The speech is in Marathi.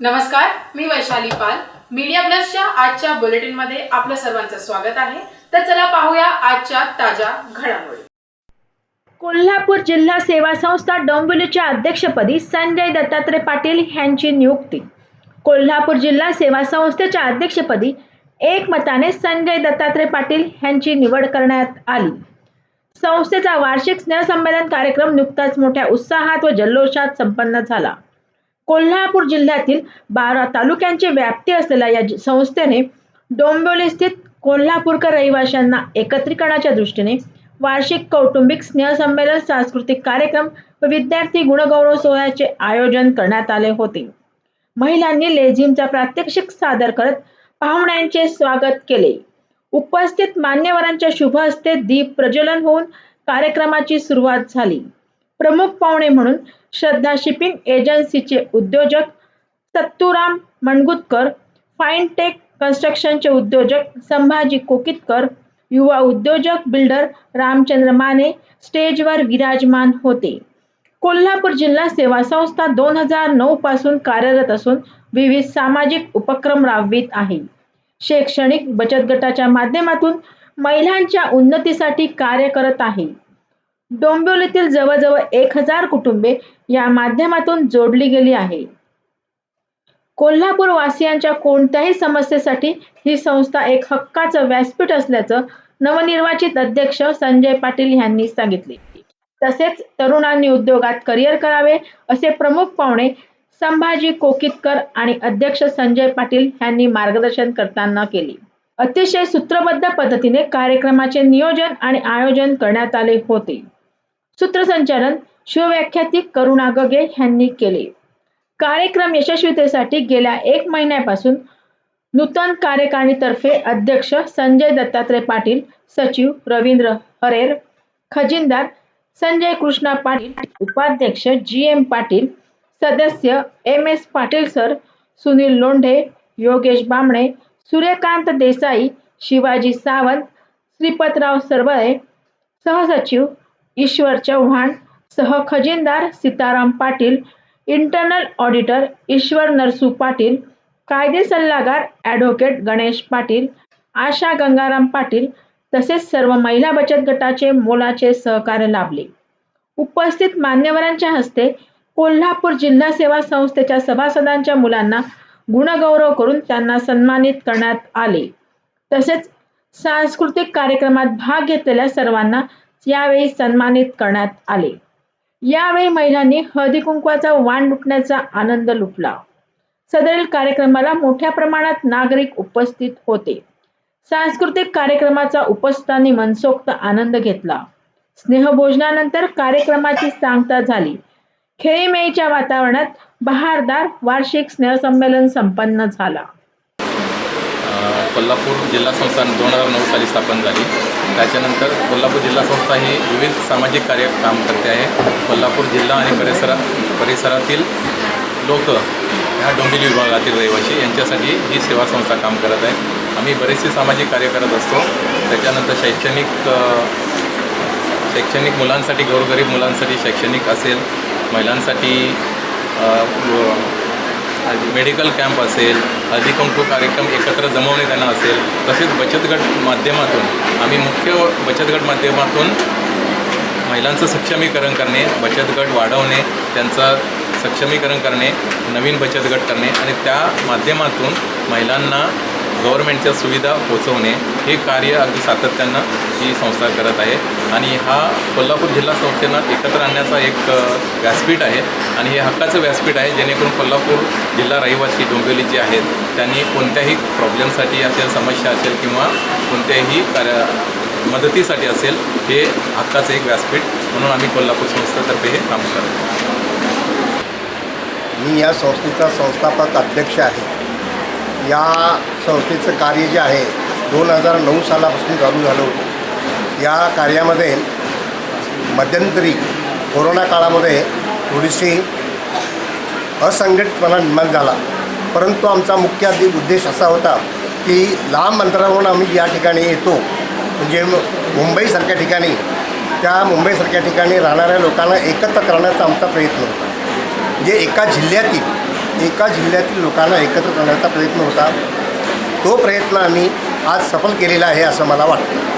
नमस्कार मी वैशाली पाल. मीडिया प्लसच्या आजच्या बुलेटिनमध्ये आपलं सर्वांचं स्वागत आहे. तर चला पाहूया आजच्या ताज्या घडामोडी. कोल्हापूर जिल्हा सेवा संस्था डोंबिवलीच्या अध्यक्षपदी संजय दत्तात्रय पाटील यांची नियुक्ती. कोल्हापूर जिल्हा सेवा संस्थेच्या अध्यक्षपदी एकमताने संजय दत्तात्रय पाटील यांची निवड करण्यात आली. संस्थेचा वार्षिक स्नेहसंमेलन कार्यक्रम नुकताच मोठ्या उत्साहात व जल्लोषात संपन्न झाला. कोल्हापूर जिल्ह्यातील बारा तालुक्यांची व्याप्ती असलेल्या या संस्थेने डोंबिवली स्थित कोल्हापूरकर रहिवाशांना एकत्रीकरणाच्या दृष्टीने वार्षिक कौटुंबिक स्नेहसंमेलन सांस्कृतिक कार्यक्रम व विद्यार्थी गुणगौरव सोहळ्याचे आयोजन करण्यात आले होते. महिलांनी लेझिमचा प्रात्यक्षिक सादर करत पाहुण्यांचे स्वागत केले. उपस्थित मान्यवरांच्या शुभ हस्ते दीप प्रज्वलन होऊन कार्यक्रमाची सुरुवात झाली. प्रमुख पाहुणे म्हणून श्रद्धा शिपिंग एजन्सीचे उद्योजक सत्तूराम मणगुतकर फाईनटेक कन्स्ट्रक्शनचे उद्योजक संभाजी कोकितकर युवा उद्योजक बिल्डर रामचंद्र माने स्टेजवर विराजमान होते. कोल्हापूर जिल्हा सेवा संस्था दोन हजार नऊ पासून कार्यरत असून विविध सामाजिक उपक्रम राबवित आहे. शैक्षणिक बचत गटाच्या माध्यमातून महिलांच्या उन्नतीसाठी कार्य करत आहे. डोंबिवलीतील जवळजवळ एक हजार कुटुंबे या माध्यमातून जोडली गेली आहे. कोल्हापूर वासियांच्या कोणत्याही समस्येसाठी ही संस्था एक हक्काचं व्यासपीठ असल्याचं नवनिर्वाचित अध्यक्ष संजय पाटील यांनी सांगितले. तसेच तरुणांनी उद्योगात करिअर करावे असे प्रमुख पाहुणे संभाजी कोकितकर आणि अध्यक्ष संजय पाटील यांनी मार्गदर्शन करताना केले. अतिशय सूत्रबद्ध पद्धतीने कार्यक्रमाचे नियोजन आणि आयोजन करण्यात आले होते. सूत्रसंचालन शिवव्याख्याती करुणा गगे यांनी केले. कार्यक्रम यशस्वीतेसाठी गेल्या एक महिन्यापासून नूतन कार्यकारिणीतर्फे अध्यक्ष संजय दत्तात्रय पाटील सचिव रवींद्र हरेर खजिनदार संजय कृष्णा पाटील उपाध्यक्ष जी एम पाटील सदस्य M S Patil sir Sunil Londhe Yogesh Bambane Suryakant Desai Shivaji Sawant Shripatrao Sarvale सहसचिव ईश्वर चव्हाण सह खजिनदार सीताराम पाटील इंटरनल ऑडिटर ईश्वर नरसू पाटील कायदे सल्लागार ॲडव्होकेट गणेश पाटील आशा गंगाराम पाटील तसेच सर्व महिला बचत गटाचे मोलाचे सहकार्य लाभले. उपस्थित मान्यवरांच्या हस्ते कोल्हापूर जिल्हा सेवा संस्थेच्या सभासदांच्या मुलांना गुणगौरव करून त्यांना सन्मानित करण्यात आले. तसेच सांस्कृतिक कार्यक्रमात भाग घेतलेल्या सर्वांना यावेळी सन्मानित करण्यात आले. यावेळी महिलांनी हळदी कुंकवाचा वाण लुटण्याचा आनंद लुटला. सदरील कार्यक्रमाला मोठ्या प्रमाणात नागरिक उपस्थित होते. सांस्कृतिक कार्यक्रमाचा उपस्थितांनी मनसोक्त आनंद घेतला. स्नेहभोजनानंतर कार्यक्रमाची सांगता झाली. खेळीमेळीच्या वातावरणात बहारदार वार्षिक स्नेहसंमेलन संपन्न झाला. कोल्हापूर जिल्हा संस्था दोन हजार नऊ साली स्थापन झाली. त्याच्यानंतर कोल्हापूर जिल्हा संस्था ही विविध सामाजिक कार्य काम करते आहे. कोल्हापूर जिल्हा आणि परिसरा परिसरातील लोक ह्या डोंबिवली विभागातील रहिवासी यांच्यासाठी ही सेवा संस्था काम करत आहे. आम्ही बरेचसे सामाजिक कार्य करत असतो. त्याच्यानंतर शैक्षणिक शैक्षणिक मुलांसाठी गोरगरीब मुलांसाठी शैक्षणिक असेल महिलांसाठी व- मेडिकल कॅम्प असेल हळदी कार्यक्रम एकत्र जमवणे त्यांना असेल तसेच बचत गट माध्यमातून आम्ही मुख्य बचत गट माध्यमातून महिलांचं सक्षमीकरण करणे बचत गट वाढवणे त्यांचं सक्षमीकरण करणे नवीन बचत गट करणे आणि त्या माध्यमातून महिलांना गव्हर्मेंटच्या सुविधा पोचवणे हे कार्य अगदी सातत्यानं ही संस्था करत आहे. आणि हा कोल्हापूर जिल्हा संस्थेनं एकत्र आणण्याचा एक व्यासपीठ आहे. आणि हे हक्काचं व्यासपीठ आहे जेणेकरून कोल्हापूर जिल्हा रहिवासी डोंबिवली जे आहेत त्यांनी कोणत्याही प्रॉब्लेमसाठी असेल समस्या असेल किंवा कोणत्याही कार्य मदतीसाठी असेल हे हक्काचं एक व्यासपीठ म्हणून आम्ही कोल्हापूर संस्थेतर्फे हे काम करतो मी या संस्थेचा संस्थापक अध्यक्ष आहे. या संस्थेचं कार्य जे आहे दोन हजार नऊ सालापासून चालू झालं होतं. या कार्यामध्ये मध्यंतरी कोरोना काळामध्ये थोडीशी असंघटितपणा निर्माण झाला. परंतु आमचा मुख्य उद्देश असा होता की लांब अंतरावरून आम्ही या ठिकाणी येतो. म्हणजे मुंबईसारख्या ठिकाणी त्या मुंबईसारख्या ठिकाणी राहणाऱ्या लोकांना एकत्र करण्याचा आमचा प्रयत्न होता. जे एका जिल्ह्यातील एका जिल्ह्यातील लोकांना एकत्र करण्याचा प्रयत्न होता. तो प्रयत्न आम्ही आज सफल केलेला आहे असं मला वाटतं.